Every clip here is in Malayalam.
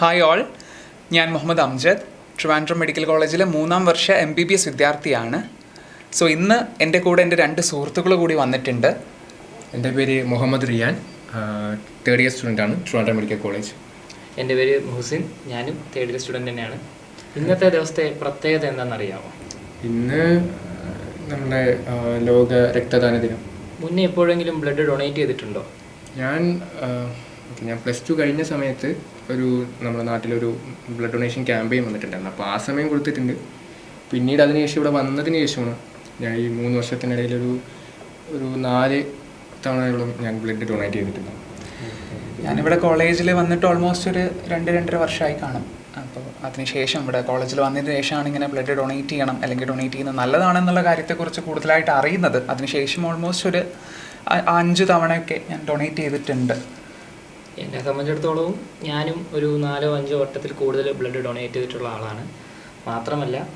ഹായ് ഓൾ ഞാൻ മുഹമ്മദ് അംജദ് ട്രിവാൻഡ്രം മെഡിക്കൽ കോളേജിലെ മൂന്നാം വർഷ എം ബി ബി എസ് വിദ്യാർത്ഥിയാണ്. സോ ഇന്ന് എന്റെ കൂടെ എന്റെ രണ്ട് സുഹൃത്തുക്കൾ കൂടി വന്നിട്ടുണ്ട്. എന്റെ പേര് Muhammad Riyan third year student ആണ് ട്രിവാൻഡ്രം മെഡിക്കൽ കോളേജ്. എന്റെ പേര് മുഹസിൻ ഞാനും തേർഡ് ഇയർ സ്റ്റുഡന്റ് തന്നെയാണ്. ഇന്നത്തെ ദിവസത്തെ പ്രത്യേകത എന്താണെന്നറിയാമോ ഇന്ന് നമ്മുടെ ലോക രക്തദാന ദിനം. മുന്നേ എപ്പോഴെങ്കിലും ബ്ലഡ് ഡൊണേറ്റ് ചെയ്തിട്ടുണ്ടോ? ഞാൻ ഞാൻ പ്ലസ് ടു കഴിഞ്ഞ സമയത്ത് ഒരു നമ്മുടെ നാട്ടിലൊരു ബ്ലഡ് ഡൊണേഷൻ ക്യാമ്പയിൻ വന്നിട്ടുണ്ടായിരുന്നു. അപ്പോൾ ആ സമയം കൊടുത്തിട്ടുണ്ട്. പിന്നീട് അതിനുശേഷം ഇവിടെ വന്നതിന് ശേഷമാണ് ഞാൻ ഈ മൂന്ന് വർഷത്തിനിടയിൽ ഒരു ഒരു നാല് തവണയോളം ഞാൻ ബ്ലഡ് ഡൊണേറ്റ് ചെയ്തിട്ടുണ്ട്. ഞാനിവിടെ കോളേജിൽ വന്നിട്ട് ഓൾമോസ്റ്റ് ഒരു രണ്ട് രണ്ടര വർഷമായി കാണും. അപ്പോൾ അതിനുശേഷം ഇവിടെ കോളേജിൽ വന്നതിന് ശേഷമാണ് ഇങ്ങനെ ബ്ലഡ് ഡൊണേറ്റ് ചെയ്യണം അല്ലെങ്കിൽ ഡൊണേറ്റ് ചെയ്യുന്നത് നല്ലതാണെന്നുള്ള കാര്യത്തെക്കുറിച്ച് കൂടുതലായിട്ട് അറിയുന്നത്. അതിനുശേഷം ഓൾമോസ്റ്റ് ഒരു അഞ്ച് തവണയൊക്കെ ഞാൻ ഡൊണേറ്റ് ചെയ്തിട്ടുണ്ട്. എന്നെ സംബന്ധിച്ചിടത്തോളം ഞാനും ഒരു നാലോ അഞ്ചോ വട്ടത്തിൽ കൂടുതൽ ബ്ലഡ് ഡൊണേറ്റ് ചെയ്തിട്ടുള്ള ആളാണ്. മാത്രമല്ല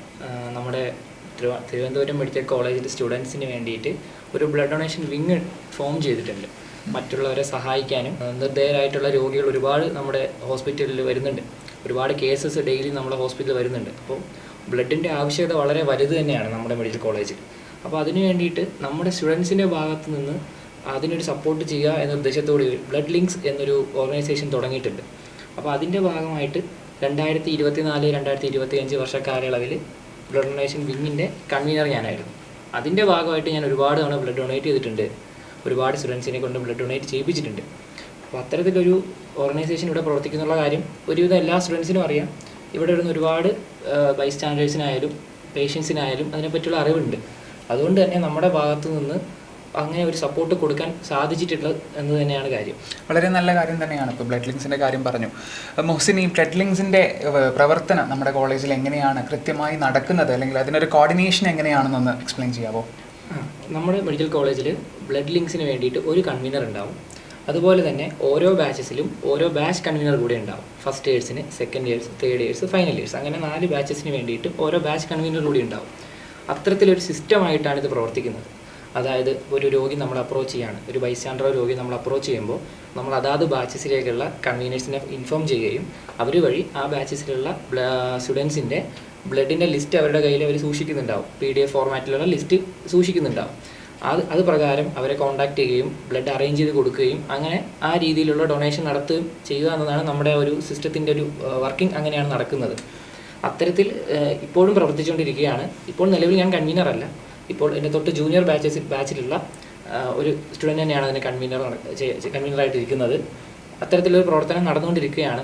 നമ്മുടെ തിരുവ- തിരുവനന്തപുരം മെഡിക്കൽ കോളേജിലെ സ്റ്റുഡൻസിന് വേണ്ടിയിട്ട് ഒരു ബ്ലഡ് ഡൊണേഷൻ വിങ് ഫോം ചെയ്തിട്ടുണ്ട്. മറ്റുള്ളവരെ സഹായിക്കാനും നിർദ്ദേഹരായിട്ടുള്ള രോഗികൾ ഒരുപാട് നമ്മുടെ ഹോസ്പിറ്റലിൽ വരുന്നുണ്ട്. ഒരുപാട് കേസസ് ഡെയിലി നമ്മുടെ ഹോസ്പിറ്റലിൽ വരുന്നുണ്ട്. അപ്പോൾ ബ്ലഡിന്റെ ആവശ്യകത വളരെ വലുത് തന്നെയാണ് നമ്മുടെ മെഡിക്കൽ കോളേജിൽ. അപ്പോൾ അതിനു വേണ്ടിയിട്ട് നമ്മുടെ സ്റ്റുഡൻസിന്റെ ഭാഗത്തു നിന്ന് അതിനൊരു സപ്പോർട്ട് ചെയ്യുക എന്ന ഉദ്ദേശത്തോടെ ബ്ലഡ് ലിങ്ക്സ് എന്നൊരു ഓർഗനൈസേഷൻ തുടങ്ങിയിട്ടുണ്ട്. അപ്പോൾ അതിന്റെ ഭാഗമായിട്ട് രണ്ടായിരത്തി ഇരുപത്തി നാല് രണ്ടായിരത്തി ഇരുപത്തി അഞ്ച് വർഷ കാലയളവിൽ ബ്ലഡ് ഡൊണേഷൻ വിങ്ങിന്റെ കൺവീനർ ഞാനായിരുന്നു. അതിന്റെ ഭാഗമായിട്ട് ഞാൻ ഒരുപാട് തവണ ബ്ലഡ് ഡൊണേറ്റ് ചെയ്തിട്ടുണ്ട്. ഒരുപാട് സ്റ്റുഡൻസിനെ കൊണ്ട് ബ്ലഡ് ഡൊണേറ്റ് ചെയ്യിപ്പിച്ചിട്ടുണ്ട്. അപ്പോൾ അത്തരത്തിലൊരു ഓർഗനൈസേഷൻ ഇവിടെ പ്രവർത്തിക്കുന്നുള്ള കാര്യം ഒരുവിധം എല്ലാ സ്റ്റുഡൻസിനും അറിയാം. ഇവിടെ വരുന്ന ഒരുപാട് ബൈസ്റ്റാൻഡേഴ്സിനായാലും പേഷ്യൻസിനായാലും അതിനെപ്പറ്റിയുള്ള അറിവുണ്ട്. അതുകൊണ്ട് തന്നെ നമ്മുടെ ഭാഗത്തു നിന്ന് അങ്ങനെ ഒരു സപ്പോർട്ട് കൊടുക്കാൻ സാധിച്ചിട്ടുള്ളത് എന്ന് തന്നെയാണ് കാര്യം. വളരെ നല്ല കാര്യം തന്നെയാണ് ഇപ്പോൾ ബ്ലഡ് ലിങ്സിന്റെ കാര്യം പറഞ്ഞു. മൊഹസിൻ ഈ ബ്ലഡ് ലിങ്സിന്റെ പ്രവർത്തനം നമ്മുടെ കോളേജിൽ എങ്ങനെയാണ് കൃത്യമായി നടക്കുന്നത്? അല്ലെങ്കിൽ അതിനൊരു കോർഡിനേഷൻ എങ്ങനെയാണെന്നൊന്ന് എക്സ്പ്ലെയിൻ ചെയ്യാമോ നമ്മുടെ മെഡിക്കൽ കോളേജിൽ ബ്ലഡ് ലിങ്സിന് വേണ്ടിയിട്ട് ഒരു കൺവീനർ ഉണ്ടാവും. അതുപോലെ തന്നെ ഓരോ ബാച്ചസിലും ഓരോ ബാച്ച് കൺവീനർ കൂടെ ഉണ്ടാവും. First ഇയേഴ്സിന് second years third years final years അങ്ങനെ നാല് ബാച്ചസിന് വേണ്ടിയിട്ട് ഓരോ ബാച്ച് കൺവീനർ കൂടി ഉണ്ടാവും. അത്തരത്തിലൊരു സിസ്റ്റമായിട്ടാണ് ഇത് പ്രവർത്തിക്കുന്നത്. അതായത് ഒരു രോഗി നമ്മൾ അപ്രോച്ച് ചെയ്യാണ്. ഒരു ബൈസ്റ്റാൻഡറോ രോഗി നമ്മൾ അപ്രോച്ച് ചെയ്യുമ്പോൾ നമ്മൾ അതാത് ബാച്ചസിലേക്കുള്ള കൺവീനേഴ്സിനെ ഇൻഫോം ചെയ്യുകയും അവർ വഴി ആ ബാച്ചസിലുള്ള സ്റ്റുഡൻസിന്റെ ബ്ലഡിന്റെ ലിസ്റ്റ് അവരുടെ കയ്യിൽ അവർ സൂക്ഷിക്കുന്നുണ്ടാവും. പി ഡി എഫ് ഫോർമാറ്റിലുള്ള ലിസ്റ്റ് സൂക്ഷിക്കുന്നുണ്ടാവും. അത് അത് പ്രകാരം അവരെ കോൺടാക്ട് ചെയ്യുകയും ബ്ലഡ് അറേഞ്ച് ചെയ്ത് കൊടുക്കുകയും അങ്ങനെ ആ രീതിയിലുള്ള ഡൊണേഷൻ നടത്തുകയും ചെയ്യുക എന്നതാണ് നമ്മുടെ ഒരു സിസ്റ്റത്തിന്റെ ഒരു വർക്കിംഗ് അങ്ങനെയാണ് നടക്കുന്നത്. അത്തരത്തിൽ ഇപ്പോഴും പ്രവർത്തിച്ചുകൊണ്ടിരിക്കുകയാണ്. ഇപ്പോൾ നിലവിൽ ഞാൻ കൺവീനർ അല്ല. ഇപ്പോൾ എന്റെ തൊട്ട് ജൂനിയർ ബാച്ചസ് ബാച്ചിലുള്ള ഒരു സ്റ്റുഡന്റ് തന്നെയാണ് അതിന് കൺവീനർ കൺവീനറായിട്ട് ഇരിക്കുന്നത് അത്തരത്തിലൊരു പ്രവർത്തനം നടന്നുകൊണ്ടിരിക്കുകയാണ്.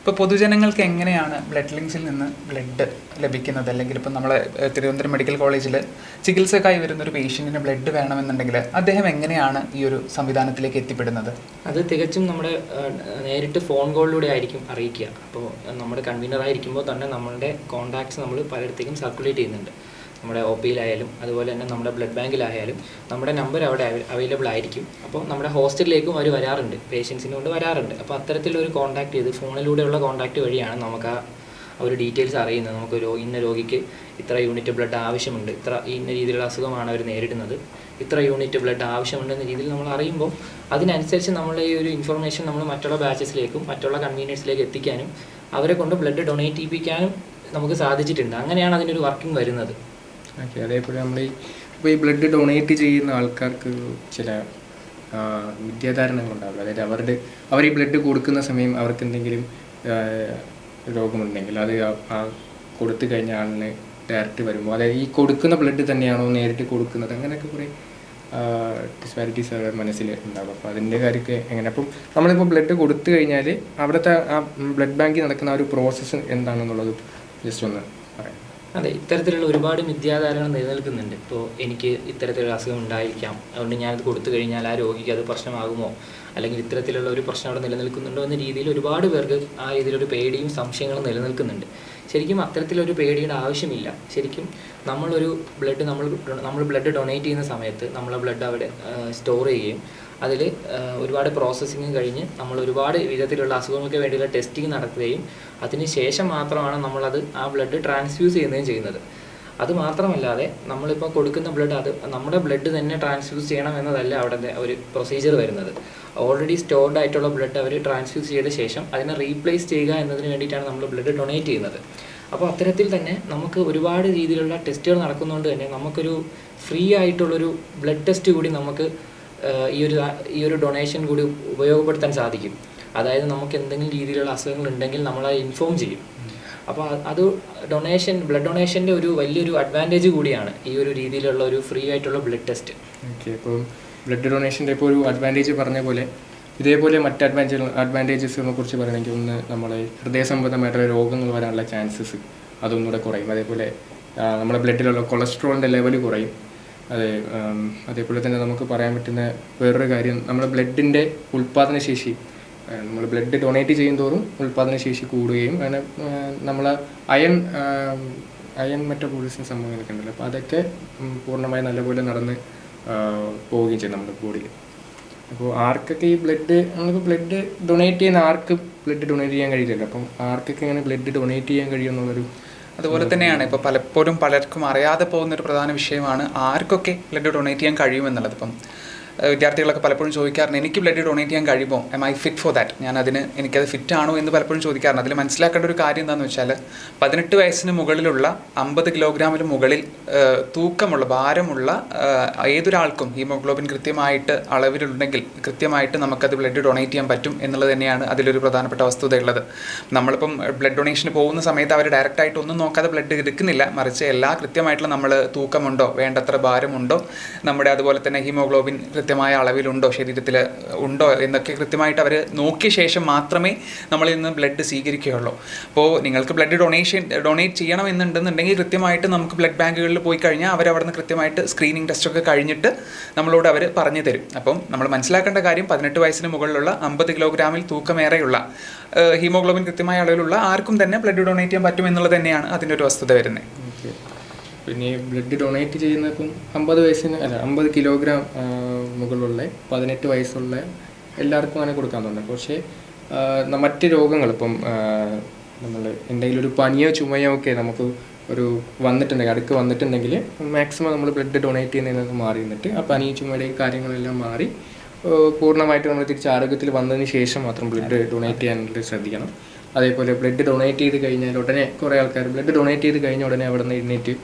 ഇപ്പോൾ പൊതുജനങ്ങൾക്ക് എങ്ങനെയാണ് ബ്ലഡ് ലിങ്സിൽ നിന്ന് ബ്ലഡ് ലഭിക്കുന്നത്? അല്ലെങ്കിൽ ഇപ്പം നമ്മൾ തിരുവനന്തപുരം മെഡിക്കൽ കോളേജിൽ ചികിത്സക്കായി വരുന്ന ഒരു പേഷ്യന്റിന് ബ്ലഡ് വേണമെന്നുണ്ടെങ്കിൽ അദ്ദേഹം എങ്ങനെയാണ് ഈ ഒരു സംവിധാനത്തിലേക്ക് എത്തിപ്പെടുന്നത്? അത് തികച്ചും നമ്മുടെ നേരിട്ട് ഫോൺ കോളിലൂടെ ആയിരിക്കും അറിയിക്കുക. അപ്പോൾ നമ്മുടെ കൺവീനർ ആയിരിക്കുമ്പോൾ തന്നെ നമ്മളുടെ കോൺടാക്ട്സ് നമ്മൾ പലയിടത്തേക്കും സർക്കുലേറ്റ് ചെയ്യുന്നുണ്ട്. നമ്മുടെ ഒ പിയിലായാലും അതുപോലെ തന്നെ നമ്മുടെ ബ്ലഡ് ബാങ്കിലായാലും നമ്മുടെ നമ്പർ അവിടെ അവൈലബിൾ ആയിരിക്കും. അപ്പോൾ നമ്മുടെ ഹോസ്റ്റലിലേക്കും അവർ വരാറുണ്ട്. പേഷ്യൻസിനെ കൊണ്ട് വരാറുണ്ട്. അപ്പോൾ അത്തരത്തിലൊരു കോൺടാക്ട് ചെയ്ത് ഫോണിലൂടെയുള്ള കോൺടാക്ട് വഴിയാണ് നമുക്ക് ആ ഒരു ഡീറ്റെയിൽസ് അറിയുന്നത്. നമുക്ക് രോ ഇന്ന രോഗിക്ക് ഇത്ര യൂണിറ്റ് ബ്ലഡ് ആവശ്യമുണ്ട്. ഇത്ര ഇന്ന രീതിയിലുള്ള അസുഖമാണ് അവർ നേരിടുന്നത്. ഇത്ര യൂണിറ്റ് ബ്ലഡ് ആവശ്യമുണ്ടെന്ന രീതിയിൽ നമ്മൾ അറിയുമ്പോൾ അതിനനുസരിച്ച് നമ്മൾ ഈ ഒരു ഇൻഫർമേഷൻ നമ്മൾ മറ്റുള്ള ബാച്ചസിലേക്കും മറ്റുള്ള കൺവീനിയൻസിലേക്ക് എത്തിക്കാനും അവരെ കൊണ്ട് ബ്ലഡ് ഡൊണേറ്റ് ചെയ്യിപ്പിക്കാനും നമുക്ക് സാധിച്ചിട്ടുണ്ട്. അങ്ങനെയാണ് അതിനൊരു വർക്കിംഗ് വരുന്നത്. ഓക്കെ അതേപോലെ നമ്മൾ ഇപ്പോൾ ഈ ബ്ലഡ് ഡൊണേറ്റ് ചെയ്യുന്ന ആൾക്കാർക്ക് ചില ആ, വിദ്യാധാരണകളുണ്ടാവില്ല അതായത് അവരുടെ അവർ ഈ ബ്ലഡ് കൊടുക്കുന്ന സമയം അവർക്ക് എന്തെങ്കിലും രോഗമുണ്ടെങ്കിൽ അത് ആ കൊടുത്തു കഴിഞ്ഞ ആളിന് ഡയറക്റ്റ് വരുമ്പോൾ അതായത് ഈ കൊടുക്കുന്ന ബ്ലഡ് തന്നെയാണോ നേരിട്ട് കൊടുക്കുന്നത്? അങ്ങനെയൊക്കെ കുറേ ഡിസ്പാരിറ്റീസ് അവരുടെ മനസ്സിൽ ഉണ്ടാകും അപ്പോൾ അതിന്റെ കാര്യമൊക്കെ എങ്ങനെ? അപ്പം നമ്മളിപ്പോൾ ബ്ലഡ് കൊടുത്തു കഴിഞ്ഞാൽ അവിടുത്തെ ആ ബ്ലഡ് ബാങ്കിൽ നടക്കുന്ന ആ ഒരു പ്രോസസ്സ് എന്താണെന്നുള്ളത് ജസ്റ്റ് ഒന്ന് പറയാം. അതെ ഇത്തരത്തിലുള്ള ഒരുപാട് മിഥ്യാധാരണകൾ നിലനിൽക്കുന്നുണ്ട്. ഇപ്പോൾ എനിക്ക് ഇത്തരത്തിലുള്ള അസുഖം ഉണ്ടായിരിക്കാം. അതുകൊണ്ട് ഞാനത് കൊടുത്തു കഴിഞ്ഞാൽ ആ രോഗിക്ക് അത് പ്രശ്നമാകുമോ? അല്ലെങ്കിൽ ഇത്തരത്തിലുള്ള ഒരു പ്രശ്നം അവിടെ നിലനിൽക്കുന്നുണ്ടോ എന്ന രീതിയിൽ ഒരുപാട് പേർക്ക് ആ രീതിയിലൊരു പേടിയും സംശയങ്ങളും നിലനിൽക്കുന്നുണ്ട്. ശരിക്കും അത്തരത്തിലൊരു പേടിയുടെ ആവശ്യമില്ല. ശരിക്കും നമ്മളൊരു ബ്ലഡ് നമ്മൾ നമ്മൾ ബ്ലഡ് ഡൊണേറ്റ് ചെയ്യുന്ന സമയത്ത് നമ്മളെ ബ്ലഡ് അവിടെ സ്റ്റോർ ചെയ്യുകയും അതിൽ ഒരുപാട് പ്രോസസ്സിങ് കഴിഞ്ഞ് നമ്മൾ ഒരുപാട് വിധത്തിലുള്ള അസുഖങ്ങൾക്ക് വേണ്ടിയുള്ള ടെസ്റ്റിംഗ് നടത്തുകയും അതിന് ശേഷം മാത്രമാണ് നമ്മളത് ആ ബ്ലഡ് ട്രാൻസ്ഫ്യൂസ് ചെയ്യുന്നതും ചെയ്യുന്നത്. അത് മാത്രമല്ലാതെ നമ്മളിപ്പോൾ കൊടുക്കുന്ന ബ്ലഡ് അത് നമ്മുടെ ബ്ലഡ് തന്നെ ട്രാൻസ്ഫ്യൂസ് ചെയ്യണം എന്നതല്ല അവിടെ ഒരു പ്രൊസീജിയർ വരുന്നത്. ഓൾറെഡി സ്റ്റോർഡ് ആയിട്ടുള്ള ബ്ലഡ് അവർ ട്രാൻസ്ഫ്യൂസ് ചെയ്ത ശേഷം അതിനെ റീപ്ലേസ് ചെയ്യുക എന്നതിന് വേണ്ടിയിട്ടാണ് നമ്മൾ ബ്ലഡ് ഡൊണേറ്റ് ചെയ്യുന്നത്. അപ്പോൾ അത്തരത്തിൽ തന്നെ നമുക്ക് ഒരുപാട് രീതിയിലുള്ള ടെസ്റ്റുകൾ നടക്കുന്നതുകൊണ്ട് തന്നെ നമുക്കൊരു ഫ്രീ ആയിട്ടുള്ളൊരു ബ്ലഡ് ടെസ്റ്റ് കൂടി നമുക്ക് ഈ ഒരു ഈ ഒരു ഡൊണേഷൻ കൂടി ഉപയോഗപ്പെടുത്താൻ സാധിക്കും. അതായത് നമുക്ക് എന്തെങ്കിലും രീതിയിലുള്ള അസുഖങ്ങൾ ഉണ്ടെങ്കിൽ നമ്മളത് ഇൻഫോം ചെയ്യും. അപ്പോൾ അത് ഡൊണേഷൻ ബ്ലഡ് ഡൊണേഷന്റെ ഒരു വലിയൊരു അഡ്വാന്റേജ് കൂടിയാണ് ഈ ഒരു രീതിയിലുള്ള ഒരു ഫ്രീ ആയിട്ടുള്ള ബ്ലഡ് ടെസ്റ്റ് ഓക്കെ അപ്പോൾ ബ്ലഡ് ഡൊണേഷന്റെ ഇപ്പോൾ ഒരു അഡ്വാന്റേജ് പറഞ്ഞ പോലെ ഇതേപോലെ മറ്റ് അഡ്വാന്റേജ് അഡ്വാന്റേജസിനെ കുറിച്ച് പറയണമെങ്കിൽ ഒന്ന് നമ്മളെ ഹൃദയ സംബന്ധമായിട്ടുള്ള രോഗങ്ങൾ വരാനുള്ള ചാൻസസ് അതൊന്നുകൂടെ കുറയും. അതേപോലെ നമ്മുടെ ബ്ലഡിലുള്ള കൊളസ്ട്രോളിന്റെ ലെവൽ കുറയും. അതെ അതേപോലെ തന്നെ നമുക്ക് പറയാൻ പറ്റുന്ന വേറൊരു കാര്യം നമ്മുടെ ബ്ലഡിന്റെ ഉൽപ്പാദനശേഷി നമ്മൾ ബ്ലഡ് ഡൊണേറ്റ് ചെയ്യുന്തോറും ഉൽപ്പാദനശേഷി കൂടുകയും അങ്ങനെ നമ്മൾ അയൺ അയൺ മെറ്റബോളിസം സംഭവങ്ങളൊക്കെ ഉണ്ടല്ലോ. അപ്പോൾ അതൊക്കെ പൂർണമായി നല്ലപോലെ നടന്ന് പോവുകയും ചെയ്യും നമ്മുടെ ബോഡിയിൽ അപ്പോൾ ആർക്കൊക്കെ ഈ ബ്ലഡ് നമുക്ക് ബ്ലഡ് ഡൊണേറ്റ് ചെയ്യുന്ന ആർക്ക് ബ്ലഡ് ഡൊണേറ്റ് ചെയ്യാൻ കഴിയില്ലല്ലോ? അപ്പം ആർക്കൊക്കെ ഇങ്ങനെ ബ്ലഡ് ഡൊണേറ്റ് ചെയ്യാൻ കഴിയുമെന്നുള്ളൊരു അതുപോലെ തന്നെയാണ്. ഇപ്പോൾ പലപ്പോഴും പലർക്കും അറിയാതെ പോകുന്ന ഒരു പ്രധാന വിഷയമാണ് ആർക്കൊക്കെ ബ്ലഡ് ഡൊണേറ്റ് ചെയ്യാൻ കഴിയുമെന്നുള്ളത്. ഇപ്പം വിദ്യാർത്ഥികളൊക്കെ പലപ്പോഴും ചോദിക്കാറുണ്ട് എനിക്ക് ബ്ലഡ് ഡൊണേറ്റ് ചെയ്യാൻ കഴിയുമോ am I fit for that ഞാൻ അതിന് എനിക്കത് ഫിറ്റ് ആണോ എന്ന് പലപ്പോഴും ചോദിക്കാറുണ്ട്. അതിൽ മനസ്സിലാക്കേണ്ട ഒരു കാര്യം എന്താണെന്ന് വെച്ചാൽ പതിനെട്ട് വയസ്സിന് മുകളിലുള്ള അമ്പത് കിലോഗ്രാമിന് മുകളിൽ തൂക്കമുള്ള ഭാരമുള്ള ഏതൊരാൾക്കും ഹീമോഗ്ലോബിൻ കൃത്യമായിട്ട് അളവിലുണ്ടെങ്കിൽ കൃത്യമായിട്ട് നമുക്കത് ബ്ലഡ് ഡൊണേറ്റ് ചെയ്യാൻ പറ്റും എന്നുള്ളത് തന്നെയാണ് അതിലൊരു പ്രധാനപ്പെട്ട വസ്തുതയുള്ളത്. നമ്മളിപ്പം ബ്ലഡ് ഡൊണേഷന് പോകുന്ന സമയത്ത് അവർ ഡയറക്റ്റായിട്ട് ഒന്നും നോക്കാതെ ബ്ലഡ് എടുക്കുന്നില്ല. മറിച്ച് എല്ലാ കൃത്യമായിട്ടുള്ള നമ്മൾ തൂക്കമുണ്ടോ വേണ്ടത്ര ഭാരമുണ്ടോ നമ്മുടെ അതുപോലെ തന്നെ ഹീമോഗ്ലോബിൻ കൃത്യമായ അളവിലുണ്ടോ ശരീരത്തിൽ ഉണ്ടോ എന്നൊക്കെ കൃത്യമായിട്ട് അവർ നോക്കിയ ശേഷം മാത്രമേ നമ്മളിൽ നിന്ന് ബ്ലഡ് സ്വീകരിക്കുകയുള്ളൂ. അപ്പോൾ നിങ്ങൾക്ക് ബ്ലഡ് ഡൊണേഷൻ ഡൊണേറ്റ് ചെയ്യണമെന്നുണ്ടെന്നുണ്ടെങ്കിൽ കൃത്യമായിട്ട് നമുക്ക് ബ്ലഡ് ബാങ്കുകളിൽ പോയി കഴിഞ്ഞാൽ നിന്ന് കൃത്യമായിട്ട് സ്ക്രീനിങ് ടെസ്റ്റൊക്കെ കഴിഞ്ഞിട്ട് നമ്മളോട് അവർ പറഞ്ഞു തരും. അപ്പം നമ്മൾ മനസ്സിലാക്കേണ്ട കാര്യം പതിനെട്ട് വയസ്സിന് മുകളിലുള്ള അമ്പത് കിലോഗ്രാമിൽ തൂക്കമേറെയുള്ള ഹീമോഗ്ലോബിൻ കൃത്യമായ അളവിലുള്ള ആർക്കും തന്നെ ബ്ലഡ് ഡൊണേറ്റ് ചെയ്യാൻ പറ്റും എന്നുള്ളത് തന്നെയാണ് അതിന്റെ ഒരു വസ്തുത വരുന്നത്. പിന്നെ ബ്ലഡ് ഡൊണേറ്റ് ചെയ്യുന്ന ഇപ്പം അമ്പത് വയസ്സിന് അല്ല അമ്പത് കിലോഗ്രാം മുകളിലുള്ള പതിനെട്ട് വയസ്സുള്ള എല്ലാവർക്കും അങ്ങനെ കൊടുക്കാൻ തോന്നുന്നു. പക്ഷേ മറ്റ് രോഗങ്ങൾ ഇപ്പം നമ്മൾ എന്തെങ്കിലും ഒരു പനിയോ ചുമയോ ഒക്കെ നമുക്ക് ഒരു വന്നിട്ടുണ്ടെങ്കിൽ അടുക്ക് വന്നിട്ടുണ്ടെങ്കിൽ മാക്സിമം നമ്മൾ ബ്ലഡ് ഡൊണേറ്റ് ചെയ്യുന്നതിൽ നിന്ന് മാറി നിന്നിട്ട് ആ പനി ചുമയുടെ കാര്യങ്ങളെല്ലാം മാറി പൂർണമായിട്ട് നമ്മൾ തിരിച്ച് ആരോഗ്യത്തിൽ വന്നതിന് ശേഷം മാത്രം ബ്ലഡ് ഡൊണേറ്റ് ചെയ്യാനായിട്ട് ശ്രദ്ധിക്കണം. അതേപോലെ ബ്ലഡ് ഡൊണേറ്റ് ചെയ്ത് കഴിഞ്ഞാൽ ഉടനെ കുറേ ആൾക്കാർ ബ്ലഡ് ഡൊണേറ്റ് ചെയ്ത് കഴിഞ്ഞ ഉടനെ അവിടെ നിന്ന് എഴുന്നേറ്റ്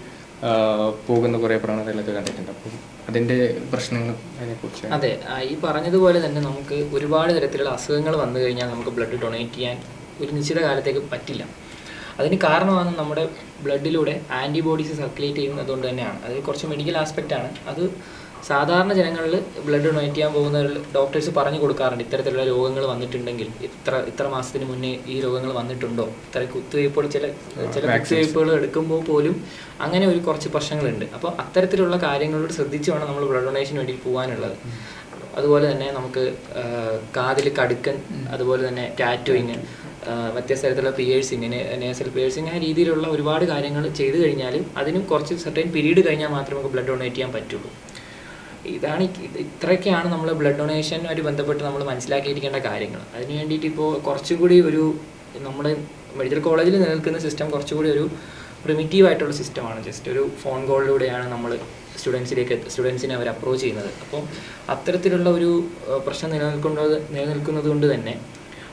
പോകുന്ന കുറേ പ്രവണതകളൊക്കെ കണ്ടിട്ടുണ്ട്. അപ്പം അതിന്റെ പ്രശ്നങ്ങൾ അതിനെക്കുറിച്ച് അതെ ഈ പറഞ്ഞതുപോലെ തന്നെ നമുക്ക് ഒരുപാട് തരത്തിലുള്ള അസുഖങ്ങൾ വന്നു കഴിഞ്ഞാൽ നമുക്ക് ബ്ലഡ് ഡൊണേറ്റ് ചെയ്യാൻ ഒരു നിശ്ചിത കാലത്തേക്ക് പറ്റില്ല. അതിന് കാരണമാണ് നമ്മുടെ ബ്ലഡിലൂടെ ആന്റിബോഡീസ് സർക്കുലേറ്റ് ചെയ്യുന്നത് തന്നെയാണ്. അത് കുറച്ച് മെഡിക്കൽ ആസ്പെക്റ്റ് ആണ്. അത് സാധാരണ ജനങ്ങളിൽ ബ്ലഡ് ഡൊണേറ്റ് ചെയ്യാൻ പോകുന്നവരിൽ ഡോക്ടേഴ്സ് പറഞ്ഞു കൊടുക്കാറുണ്ട്. ഇത്തരത്തിലുള്ള രോഗങ്ങൾ വന്നിട്ടുണ്ടെങ്കിൽ ഇത്ര ഇത്ര മാസത്തിന് മുന്നേ ഈ രോഗങ്ങൾ വന്നിട്ടുണ്ടോ? ഇത്ര കുത്തിവയ്പ്പുകൾ ചില ചില കുത്തിവയ്പ്പുകൾ എടുക്കുമ്പോൾ പോലും അങ്ങനെ ഒരു കുറച്ച് പ്രശ്നങ്ങളുണ്ട്. അപ്പോൾ അത്തരത്തിലുള്ള കാര്യങ്ങളോട് ശ്രദ്ധിച്ച് വേണം നമ്മൾ ബ്ലഡ് ഡൊണേഷന് വേണ്ടി പോകാനുള്ളത്. അതുപോലെ തന്നെ നമുക്ക് കാതിൽ കടുക്കൻ അതുപോലെ തന്നെ ടാറ്റോയിങ് വ്യത്യസ്ത തരത്തിലുള്ള പിയേഴ്സിങ് നേസൽ പിയേഴ്സിങ് ആ രീതിയിലുള്ള ഒരുപാട് കാര്യങ്ങൾ ചെയ്തു കഴിഞ്ഞാൽ അതിനും കുറച്ച് സർട്ടൈൻ പീരീഡ് കഴിഞ്ഞാൽ മാത്രമേ നമുക്ക് ബ്ലഡ് ഡൊണേറ്റ് ചെയ്യാൻ പറ്റുള്ളൂ. ഇതാണ് ഇത്രയൊക്കെയാണ് നമ്മൾ ബ്ലഡ് ഡൊണേഷനുമായിട്ട് ബന്ധപ്പെട്ട് നമ്മൾ മനസ്സിലാക്കിയിരിക്കേണ്ട കാര്യങ്ങൾ. അതിന് വേണ്ടിയിട്ട് ഇപ്പോൾ കുറച്ചും കൂടി ഒരു നമ്മുടെ മെഡിക്കൽ കോളേജിൽ നിലനിൽക്കുന്ന സിസ്റ്റം കുറച്ചുകൂടി ഒരു പ്രിമിറ്റീവ് ആയിട്ടുള്ള സിസ്റ്റമാണ് ജസ്റ്റ് ഒരു ഫോൺ കോളിലൂടെയാണ് നമ്മൾ സ്റ്റുഡൻസിലേക്ക് സ്റ്റുഡൻസിനെ അവർ അപ്രോച്ച് ചെയ്യുന്നത്. അപ്പം അത്തരത്തിലുള്ള ഒരു പ്രശ്നം നിലനിൽക്കുന്നത് നിലനിൽക്കുന്നത് കൊണ്ട് തന്നെ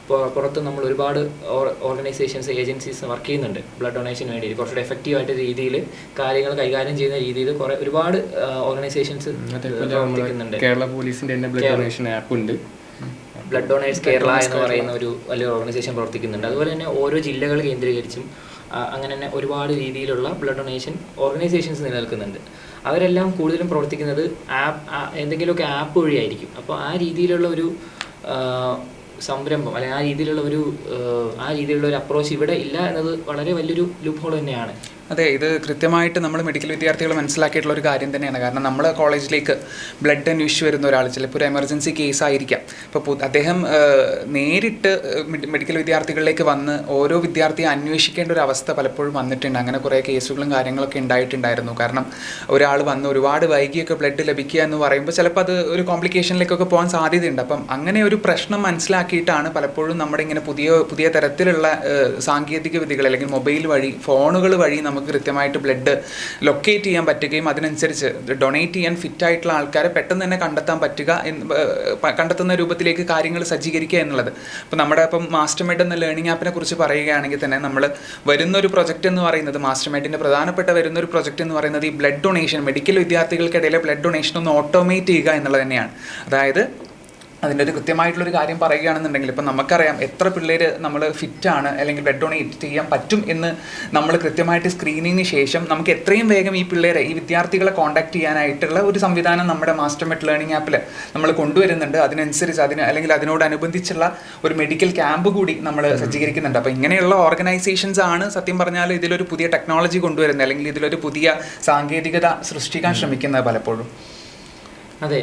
പുറത്ത് നമ്മൾ ഒരുപാട് ഓർഗനൈസേഷൻസ് ഏജൻസീസ് വർക്ക് ചെയ്യുന്നുണ്ട്. ബ്ലഡ് ഡൊണേഷന് വേണ്ടി. കുറച്ചുകൂടെ എഫക്റ്റീവ് ആയിട്ട് രീതിയിൽ കാര്യങ്ങൾ കൈകാര്യം ചെയ്യുന്ന രീതിയിൽ കുറെ ഒരുപാട് ഓർഗനൈസേഷൻസ് കേരള പോലീസിന്റെ തന്നെ ബ്ലഡ് ഡൊണേഷൻ ആപ്പ് ഉണ്ട്. ബ്ലഡ് ഡൊണേഴ്സ് കേരള എന്ന് പറയുന്ന ഒരു വലിയ ഓർഗനൈസേഷൻ പ്രവർത്തിക്കുന്നുണ്ട്. അതുപോലെ തന്നെ ഓരോ ജില്ലകൾ കേന്ദ്രീകരിച്ചും അങ്ങനെ തന്നെ ഒരുപാട് രീതിയിലുള്ള ബ്ലഡ് ഡൊണേഷൻ ഓർഗനൈസേഷൻസ് നിലനിൽക്കുന്നുണ്ട്. അവരെല്ലാം കൂടുതലും പ്രവർത്തിക്കുന്നത് ആപ്പ് എന്തെങ്കിലുമൊക്കെ ആപ്പ് വഴിയായിരിക്കും. അപ്പോൾ ആ രീതിയിലുള്ള ഒരു സംരംഭം അല്ലെങ്കിൽ ആ രീതിയിലുള്ള ഒരു ആ, രീതിയിലുള്ള ഒരു അപ്രോച്ച് ഇവിടെ ഇല്ല എന്നത് വളരെ വലിയൊരു ലൂപ്പ് ഹോൾ തന്നെയാണ്. അതെ ഇത് കൃത്യമായിട്ട് നമ്മൾ മെഡിക്കൽ വിദ്യാർത്ഥികൾ മനസ്സിലാക്കിയിട്ടുള്ള ഒരു കാര്യം തന്നെയാണ്. കാരണം നമ്മൾ കോളേജിലേക്ക് ബ്ലഡ് അന്വേഷിച്ച് വരുന്ന ഒരാൾ ചിലപ്പോൾ ഒരു എമർജൻസി കേസ് ആയിരിക്കാം. അപ്പോൾ അദ്ദേഹം നേരിട്ട് മെഡിക്കൽ വിദ്യാർത്ഥികളിലേക്ക് വന്ന് ഓരോ വിദ്യാർത്ഥിയെ അന്വേഷിക്കേണ്ട ഒരു അവസ്ഥ പലപ്പോഴും വന്നിട്ടുണ്ട്. അങ്ങനെ കുറേ കേസുകളും കാര്യങ്ങളൊക്കെ ഉണ്ടായിട്ടുണ്ടായിരുന്നു. കാരണം ഒരാൾ വന്ന് ഒരുപാട് വൈകിയൊക്കെ ബ്ലഡ് ലഭിക്കുക എന്ന് പറയുമ്പോൾ ചിലപ്പോൾ അത് ഒരു കോംപ്ലിക്കേഷനിലേക്കൊക്കെ പോകാൻ സാധ്യതയുണ്ട്. അപ്പം അങ്ങനെ ഒരു പ്രശ്നം മനസ്സിലാക്കിയിട്ടാണ് പലപ്പോഴും നമ്മുടെ ഇങ്ങനെ പുതിയ പുതിയ തരത്തിലുള്ള സാങ്കേതിക വിദ്യകൾ അല്ലെങ്കിൽ മൊബൈൽ വഴി ഫോണുകൾ വഴി നമുക്ക് നമുക്ക് കൃത്യമായിട്ട് ബ്ലഡ് ലൊക്കേറ്റ് ചെയ്യാൻ പറ്റുകയും അതിനനുസരിച്ച് ഡൊണേറ്റ് ചെയ്യാൻ ഫിറ്റ് ആയിട്ടുള്ള ആൾക്കാരെ പെട്ടെന്ന് തന്നെ കണ്ടെത്താൻ പറ്റുക കണ്ടെത്തുന്ന രൂപത്തിലേക്ക് കാര്യങ്ങൾ സജ്ജീകരിക്കുക എന്നുള്ളത്. അപ്പോൾ നമ്മുടെ ഇപ്പം മാസ്റ്റർ മെഡ് എന്ന ലേണിംഗ് ആപ്പിനെ കുറിച്ച് പറയുകയാണെങ്കിൽ തന്നെ നമ്മൾ വരുന്ന ഒരു പ്രൊജക്റ്റ് എന്ന് പറയുന്നത് മാസ്റ്റർ മെഡിന്റെ പ്രധാനപ്പെട്ട വരുന്നൊരു പ്രൊജക്റ്റ് എന്ന് പറയുന്നത് ഈ ബ്ലഡ് ഡൊണേഷൻ മെഡിക്കൽ വിദ്യാർത്ഥികൾക്കിടയിലെ ബ്ലഡ് ഡൊണേഷൻ ഒന്ന് ഓട്ടോമേറ്റ് ചെയ്യുക എന്നുള്ളത് തന്നെയാണ്. അതായത് അതിന്റെ ഒരു കൃത്യമായിട്ടുള്ളൊരു കാര്യം പറയുകയാണെന്നുണ്ടെങ്കിൽ ഇപ്പം നമുക്കറിയാം എത്ര പിള്ളേർ നമ്മൾ ഫിറ്റാണ് അല്ലെങ്കിൽ ബ്ലഡ് ഡൊണേറ്റ് ചെയ്യാൻ പറ്റും എന്ന് നമ്മൾ കൃത്യമായിട്ട് സ്ക്രീനിങ്ങിന് ശേഷം നമുക്ക് എത്രയും വേഗം ഈ പിള്ളേരെ ഈ വിദ്യാർത്ഥികളെ കോൺടാക്ട് ചെയ്യാനായിട്ടുള്ള ഒരു സംവിധാനം നമ്മുടെ മാസ്റ്റർ മെറ്റ് ലേണിംഗ് ആപ്പിൽ നമ്മൾ കൊണ്ടുവരുന്നുണ്ട്. അതിനനുസരിച്ച് അതിന് അല്ലെങ്കിൽ അതിനോടനുബന്ധിച്ചുള്ള ഒരു മെഡിക്കൽ ക്യാമ്പ് കൂടി നമ്മൾ സജ്ജീകരിക്കുന്നുണ്ട്. അപ്പോൾ ഇങ്ങനെയുള്ള ഓർഗനൈസേഷൻസ് ആണ് സത്യം പറഞ്ഞാൽ ഇതിലൊരു പുതിയ ടെക്നോളജി കൊണ്ടുവരുന്നത് അല്ലെങ്കിൽ ഇതിലൊരു പുതിയ സാങ്കേതികത സൃഷ്ടിക്കാൻ ശ്രമിക്കുന്നത് പലപ്പോഴും. അതെ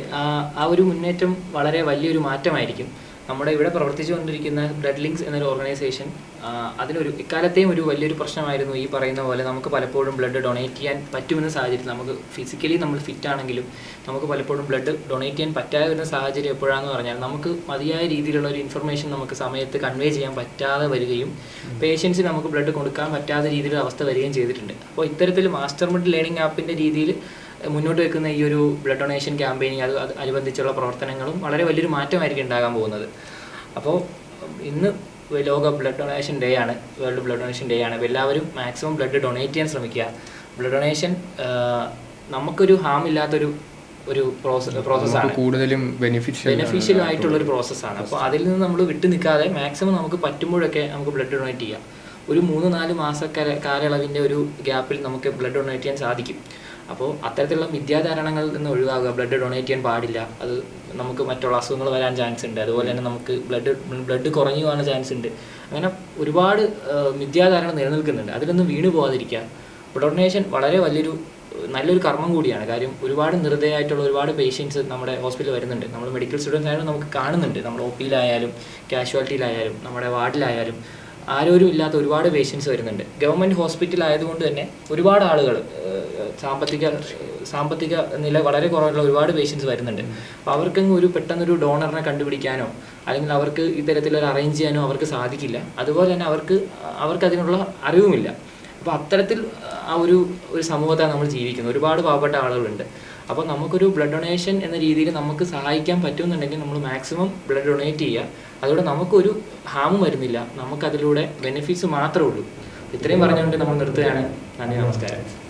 ആ ഒരു മുന്നേറ്റം വളരെ വലിയൊരു മാറ്റമായിരിക്കും. നമ്മുടെ ഇവിടെ പ്രവർത്തിച്ചുകൊണ്ടിരിക്കുന്ന ബ്ലഡ് ലിങ്ക്സ് എന്നൊരു ഓർഗനൈസേഷൻ അതിലൊരു അതിനൊരു ഇക്കാലത്തെയും ഒരു വലിയൊരു പ്രശ്നമായിരുന്നു ഈ പറയുന്ന പോലെ നമുക്ക് പലപ്പോഴും ബ്ലഡ് ഡൊണേറ്റ് ചെയ്യാൻ പറ്റുമെന്ന സാഹചര്യത്തിൽ നമുക്ക് ഫിസിക്കലി നമ്മൾ ഫിറ്റ് ആണെങ്കിലും നമുക്ക് പലപ്പോഴും ബ്ലഡ് ഡൊണേറ്റ് ചെയ്യാൻ പറ്റാതെ വരുന്ന സാഹചര്യം എപ്പോഴാണെന്ന് പറഞ്ഞാൽ നമുക്ക് മതിയായ രീതിയിലുള്ള ഒരു ഇൻഫർമേഷൻ നമുക്ക് സമയത്ത് കൺവേ ചെയ്യാൻ പറ്റാതെ വരികയും പേഷ്യൻസിന് നമുക്ക് ബ്ലഡ് കൊടുക്കാൻ പറ്റാത്ത രീതിയിലുള്ള അവസ്ഥ വരികയും ചെയ്തിട്ടുണ്ട്. അപ്പോൾ ഇത്തരത്തിൽ മാസ്റ്റർ മിഡ് ലേണിംഗ് ആപ്പിന്റെ രീതിയിൽ മുന്നോട്ട് വെക്കുന്ന ഈ ഒരു ബ്ലഡ് ഡൊണേഷൻ ക്യാമ്പയിനിങ് അത് അനുബന്ധിച്ചുള്ള പ്രവർത്തനങ്ങളും വളരെ വലിയൊരു മാറ്റമായിരിക്കും ഉണ്ടാകാൻ പോകുന്നത്. അപ്പോൾ ഇന്ന് ലോക ബ്ലഡ് ഡൊണേഷൻ ഡേ ആണ്. വേൾഡ് ബ്ലഡ് ഡൊണേഷൻ ഡേ ആണ്. എല്ലാവരും മാക്സിമം ബ്ലഡ് ഡൊണേറ്റ് ചെയ്യാൻ ശ്രമിക്കുക. ബ്ലഡ് ഡൊണേഷൻ നമുക്കൊരു ഹാം ഇല്ലാത്തൊരു ഒരു പ്രോസസ് പ്രോസസ്സാണ് കൂടുതലും ബെനിഫിഷ്യൽ ബെനിഫിഷ്യൽ ആയിട്ടുള്ള ഒരു പ്രോസസ്സാണ് അപ്പോൾ അതിൽ നിന്ന് നമ്മൾ വിട്ടു നിൽക്കാതെ മാക്സിമം നമുക്ക് പറ്റുമ്പോഴൊക്കെ നമുക്ക് ബ്ലഡ് ഡൊണേറ്റ് ചെയ്യാം. ഒരു മൂന്ന് നാല് മാസ കാല- കാലയളവിന്റെ ഒരു ഗ്യാപ്പിൽ നമുക്ക് ബ്ലഡ് ഡൊണേറ്റ് ചെയ്യാൻ സാധിക്കും. അപ്പോൾ അത്തരത്തിലുള്ള മിഥ്യാധാരണകളിൽ നിന്ന് ഒഴിവാകുക ബ്ലഡ് ഡൊണേറ്റ് ചെയ്യാൻ പാടില്ല അത് നമുക്ക് മറ്റുള്ള അസുഖങ്ങൾ വരാൻ ചാൻസ് ഉണ്ട്. അതുപോലെ തന്നെ നമുക്ക് ബ്ലഡ് ബ്ലഡ് കുറഞ്ഞു പോകാൻ ചാൻസ് ഉണ്ട്. അങ്ങനെ ഒരുപാട് മിഥ്യാധാരണ നിലനിൽക്കുന്നുണ്ട്. അതിലൊന്നും വീണ് പോകാതിരിക്കുക. ഡൊണേഷൻ വളരെ വലിയൊരു നല്ലൊരു കർമ്മം കൂടിയാണ്. കാര്യം ഒരുപാട് നിർദ്ദയായിട്ടുള്ള ഒരുപാട് പേഷ്യൻസ് നമ്മുടെ ഹോസ്പിറ്റലിൽ വരുന്നുണ്ട്. നമ്മൾ മെഡിക്കൽ സ്റ്റുഡൻസ് ആയാലും നമുക്ക് കാണുന്നുണ്ട്. നമ്മുടെ ഒ പിയിലായാലും കാഷ്വാലിറ്റിയിലായാലും നമ്മുടെ വാർഡിലായാലും. ആരോരും ഇല്ലാത്ത ഒരുപാട് പേഷ്യൻസ് വരുന്നുണ്ട്. ഗവൺമെന്റ് ഹോസ്പിറ്റൽ ആയതുകൊണ്ട് തന്നെ ഒരുപാട് ആളുകൾ സാമ്പത്തിക സാമ്പത്തിക നില വളരെ കുറവുള്ള ഒരുപാട് പേഷ്യൻസ് വരുന്നുണ്ട്. അപ്പോൾ അവർക്കങ്ങ് ഒരു പെട്ടെന്നൊരു ഡോണറിനെ കണ്ടുപിടിക്കാനോ അല്ലെങ്കിൽ അവർക്ക് ഇത്തരത്തിലൊരു അറേഞ്ച് ചെയ്യാനോ അവർക്ക് സാധിക്കില്ല. അതുപോലെ തന്നെ അവർക്ക് അവർക്ക് അതിനുള്ള അറിവുമില്ല. അപ്പോൾ അത്തരത്തിൽ ആ ഒരു ഒരു സമൂഹത്താണ് നമ്മൾ ജീവിക്കുന്നത്. ഒരുപാട് പാവപ്പെട്ട ആളുകളുണ്ട്. അപ്പോൾ നമുക്കൊരു ബ്ലഡ് ഡൊണേഷൻ എന്ന രീതിയിൽ നമുക്ക് സഹായിക്കാൻ പറ്റുമെന്നുണ്ടെങ്കിൽ നമ്മൾ മാക്സിമം ബ്ലഡ് ഡൊണേറ്റ് ചെയ്യുക. അതോടെ നമുക്കൊരു ഹാമും വരുന്നില്ല. നമുക്കതിലൂടെ ബെനിഫിറ്റ്സ് മാത്രമേ ഉള്ളൂ. ഇത്രയും പറഞ്ഞുകൊണ്ട് നമ്മൾ നിർത്തുകയാണ്. നന്ദി നമസ്കാരം.